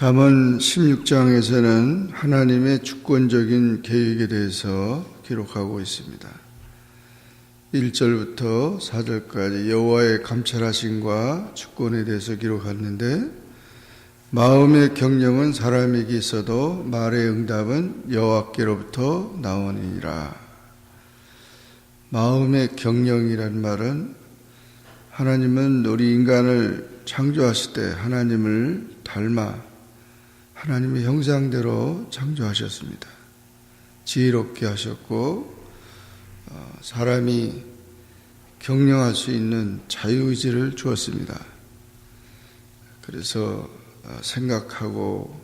잠언 16장에서는 하나님의 주권적인 계획에 대해서 기록하고 있습니다. 1절부터 4절까지 여호와의 감찰하심과 주권에 대해서 기록하는데 마음의 경영은 사람에게 있어도 말의 응답은 여호와께로부터 나오니라. 마음의 경영이란 말은 하나님은 우리 인간을 창조하실 때 하나님을 닮아 하나님의 형상대로 창조하셨습니다. 지혜롭게 하셨고 어, 사람이 경영할 수 있는 자유의지를 주었습니다. 그래서 어, 생각하고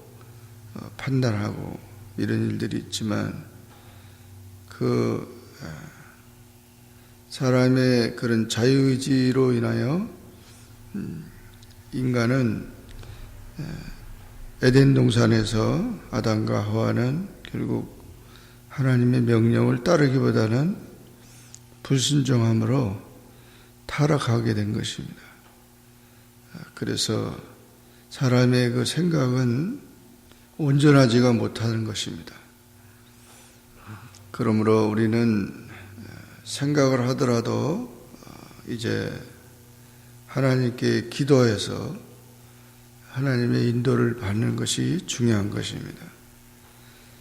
어, 판단하고 이런 일들이 있지만 그 사람의 그런 자유의지로 인하여 음, 인간은 에덴 동산에서 아담과 하와는 결국 하나님의 명령을 따르기보다는 불순종함으로 타락하게 된 것입니다. 그래서 사람의 그 생각은 온전하지가 못하는 것입니다. 그러므로 우리는 생각을 하더라도 이제 하나님께 기도해서 하나님의 인도를 받는 것이 중요한 것입니다.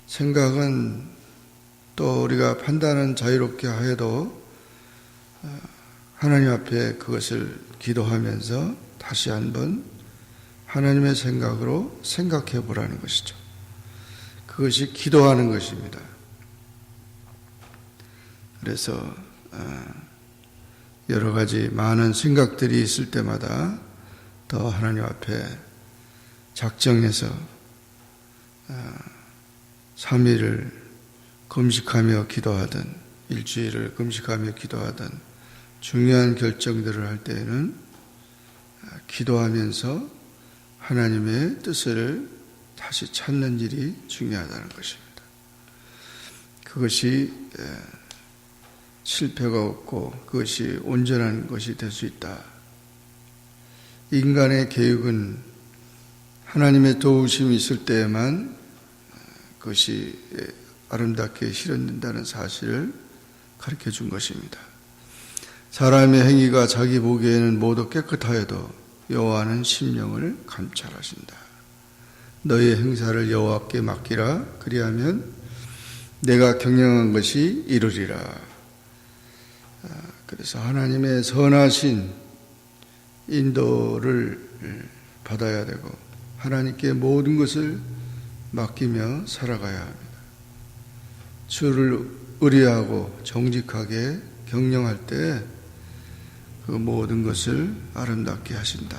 생각은 또 우리가 판단은 자유롭게 하여도 하나님 앞에 그것을 기도하면서 다시 한번 하나님의 생각으로 생각해 보라는 것이죠. 그것이 기도하는 것입니다. 그래서 여러 가지 많은 생각들이 있을 때마다 더 하나님 앞에 작정해서 3일을 금식하며 기도하든 일주일을 금식하며 기도하든 중요한 결정들을 할 때에는 기도하면서 하나님의 뜻을 다시 찾는 일이 중요하다는 것입니다. 그것이 실패가 없고 그것이 온전한 것이 될 수 있다. 인간의 계획은 하나님의 도우심이 있을 때에만 그것이 아름답게 실현된다는 사실을 가르쳐 준 것입니다. 사람의 행위가 자기 보기에는 모두 깨끗하여도 여호와는 심령을 감찰하신다. 너의 행사를 여호와께 맡기라. 그리하면 내가 경영한 것이 이루리라. 아, 그래서 하나님의 선하신 인도를 받아야 되고 하나님께 모든 것을 맡기며 살아가야 합니다. 주를 의리하고 정직하게 경영할 때 그 모든 것을 아름답게 하신다.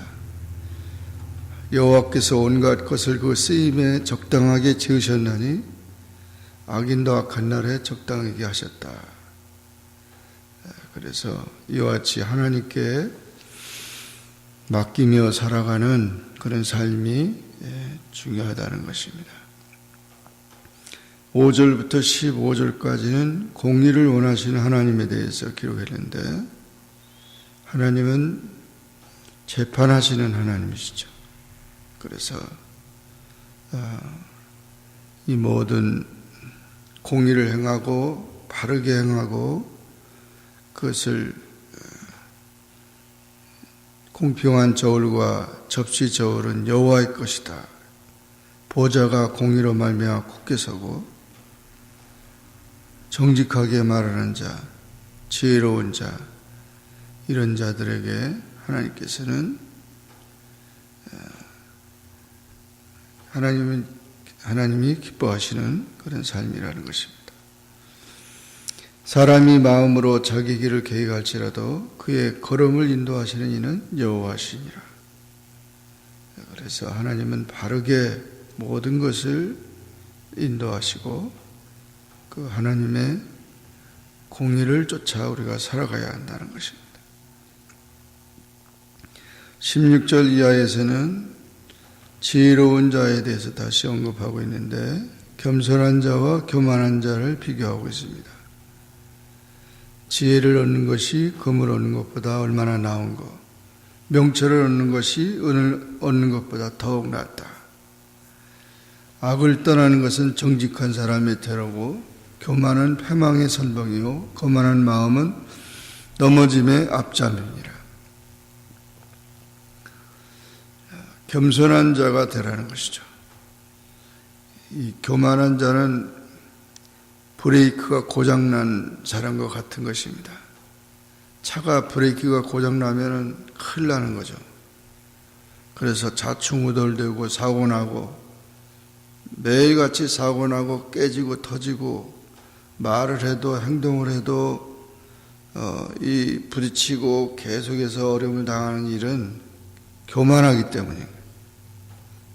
여호와께서 온갖 것을 그 쓰임에 적당하게 지으셨나니 악인도 악한 날에 적당하게 하셨다. 그래서 이와 같이 하나님께 맡기며 살아가는 그런 삶이 예, 중요하다는 것입니다. 5절부터 15절까지는 공의를 원하시는 하나님에 대해서 기록했는데 하나님은 재판하시는 하나님이시죠. 그래서 아, 이 모든 공의를 행하고 바르게 행하고 그것을 공평한 저울과 접시 저울은 여호와의 것이다. 보좌가 공의로 말미암아 굳게 서고 정직하게 말하는 자, 지혜로운 자 이런 자들에게 하나님께서는 어, 하나님은 하나님이 기뻐하시는 그런 삶이라는 것입니다. 사람이 마음으로 자기 길을 계획할지라도 그의 걸음을 인도하시는 이는 여호와시니라. 그래서 하나님은 바르게 모든 것을 인도하시고 그 하나님의 공의를 쫓아 우리가 살아가야 한다는 것입니다. 16절 이하에서는 지혜로운 자에 대해서 다시 언급하고 있는데 겸손한 자와 교만한 자를 비교하고 있습니다. 지혜를 얻는 것이 금을 얻는 것보다 얼마나 나은 것, 명철을 얻는 것이 은을 얻는 것보다 더욱 낫다. 악을 떠나는 것은 정직한 사람의 태로고 교만은 패망의 선봉이요 거만한 마음은 넘어짐의 앞잠입니다. 겸손한 자가 되라는 것이죠. 이 교만한 자는 브레이크가 고장난 사람과 같은 것입니다. 차가 브레이크가 고장나면 큰일 나는 거죠. 그래서 좌충우돌되고 사고나고 매일같이 사고나고 깨지고 터지고 말을 해도 행동을 해도 어, 이 부딪히고 계속해서 어려움을 당하는 일은 교만하기 때문입니다.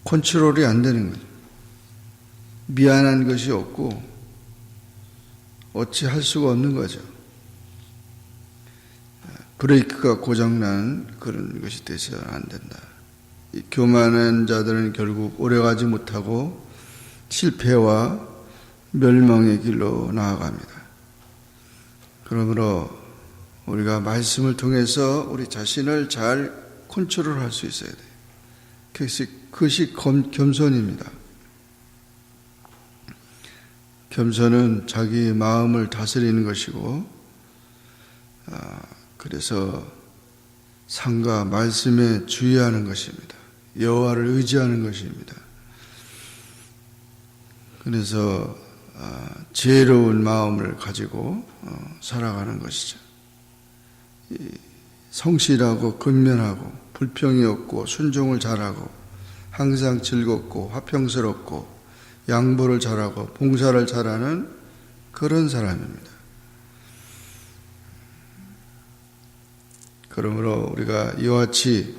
컨트롤이 안 되는 거죠. 미안한 것이 없고 어찌 할 수가 없는 거죠. 브레이크가 고장난 그런 것이 되서는 안 된다. 이 교만한 자들은 결국 오래가지 못하고 실패와 멸망의 길로 나아갑니다. 그러므로 우리가 말씀을 통해서 우리 자신을 잘 컨트롤할 수 있어야 돼요. 그것이, 그것이 겸, 겸손입니다. 겸손은 자기 마음을 다스리는 것이고, 아, 그래서 상과 말씀에 주의하는 것입니다. 여호와를 의지하는 것입니다. 그래서 아, 지혜로운 마음을 가지고 어, 살아가는 것이죠. 성실하고 근면하고 불평이 없고 순종을 잘하고 항상 즐겁고 화평스럽고 양보를 잘하고 봉사를 잘하는 그런 사람입니다. 그러므로 우리가 이와 같이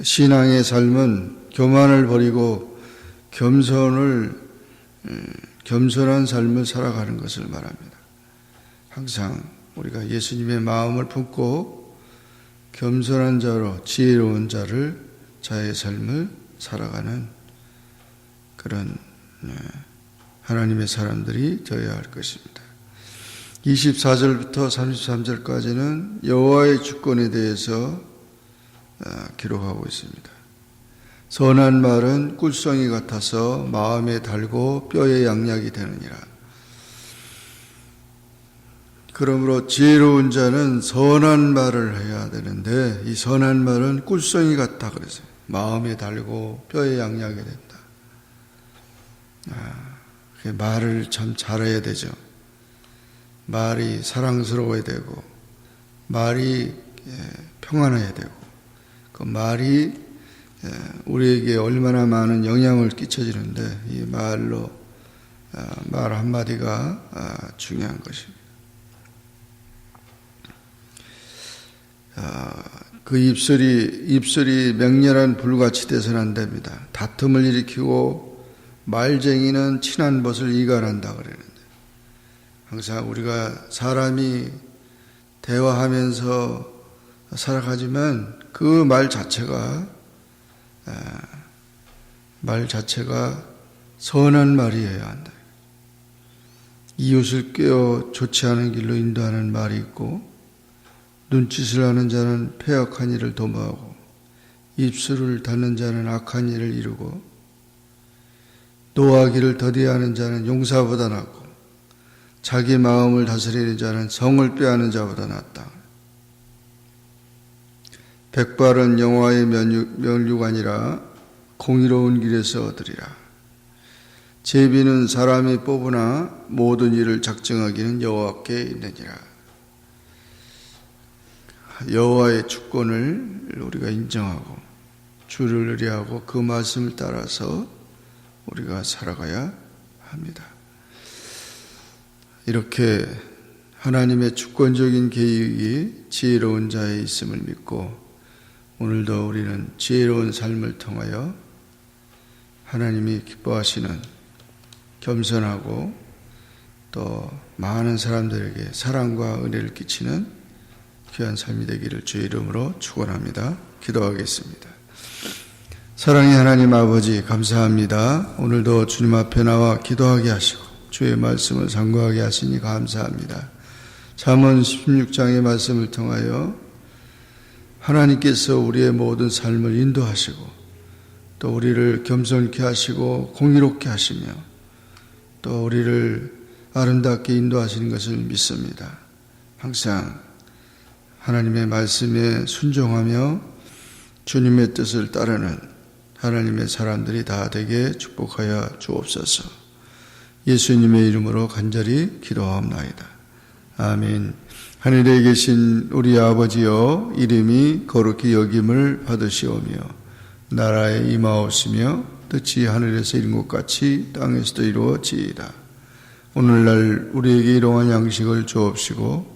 신앙의 삶은 교만을 버리고 겸손을 겸손한 삶을 살아가는 것을 말합니다. 항상 우리가 예수님의 마음을 품고 겸손한 자로 지혜로운 자를 자의 삶을 살아가는 그런 하나님의 사람들이 되어야 할 것입니다. 24절부터 33절까지는 여호와의 주권에 대해서 기록하고 있습니다. 선한 말은 꿀성이 같아서 마음에 달고 뼈에 양약이 되느니라. 그러므로 지혜로운 자는 선한 말을 해야 되는데 이 선한 말은 꿀성이 같다 그랬어요. 마음에 달고 뼈에 양약이 된다. 아, 말을 참 잘해야 되죠. 말이 사랑스러워야 되고 말이 평안해야 되고 그 말이 우리에게 얼마나 많은 영향을 끼쳐지는데 이 말로 말 한마디가 중요한 것입니다. 그 입술이 입술이 맹렬한 불같이 돼서는 안 됩니다. 다툼을 일으키고 말쟁이는 친한 벗을 이간한다 그러는데 항상 우리가 사람이 대화하면서 살아가지만 그 말 자체가 말 자체가 선한 말이어야 한다. 이웃을 꿰어 좋지 않은 길로 인도하는 말이 있고 눈짓을 하는 자는 폐악한 일을 도모하고 입술을 닫는 자는 악한 일을 이루고 노하기를 더디하는 자는 용사보다 낫고 자기 마음을 다스리는 자는 성을 빼앗는 자보다 낫다. 백발은 영화의 면류가 아니라 공의로운 길에서 얻으리라. 제비는 사람이 뽑으나 모든 일을 작정하기는 여호와께 있느니라. 여호와의 주권을 우리가 인정하고 주를 의뢰하고 그 말씀을 따라서 우리가 살아가야 합니다. 이렇게 하나님의 주권적인 계획이 지혜로운 자에 있음을 믿고 오늘도 우리는 지혜로운 삶을 통하여 하나님이 기뻐하시는 겸손하고 또 많은 사람들에게 사랑과 은혜를 끼치는 귀한 삶이 되기를 주의 이름으로 축원합니다. 기도하겠습니다. 사랑의 하나님 아버지 감사합니다. 오늘도 주님 앞에 나와 기도하게 하시고 주의 말씀을 상고하게 하시니 감사합니다. 잠언 16장의 말씀을 통하여 하나님께서 우리의 모든 삶을 인도하시고 또 우리를 겸손케 하시고 공의롭게 하시며 또 우리를 아름답게 인도하시는 것을 믿습니다. 항상 하나님의 말씀에 순종하며 주님의 뜻을 따르는 하나님의 사람들이 다 되게 축복하여 주옵소서. 예수님의 이름으로 간절히 기도하옵나이다. 아멘. 하늘에 계신 우리 아버지여 이름이 거룩히 여김을 받으시오며 나라에 임하옵시며 뜻이 하늘에서 이룬 것 같이 땅에서도 이루어지이다. 오늘날 우리에게 일용할 양식을 주옵시고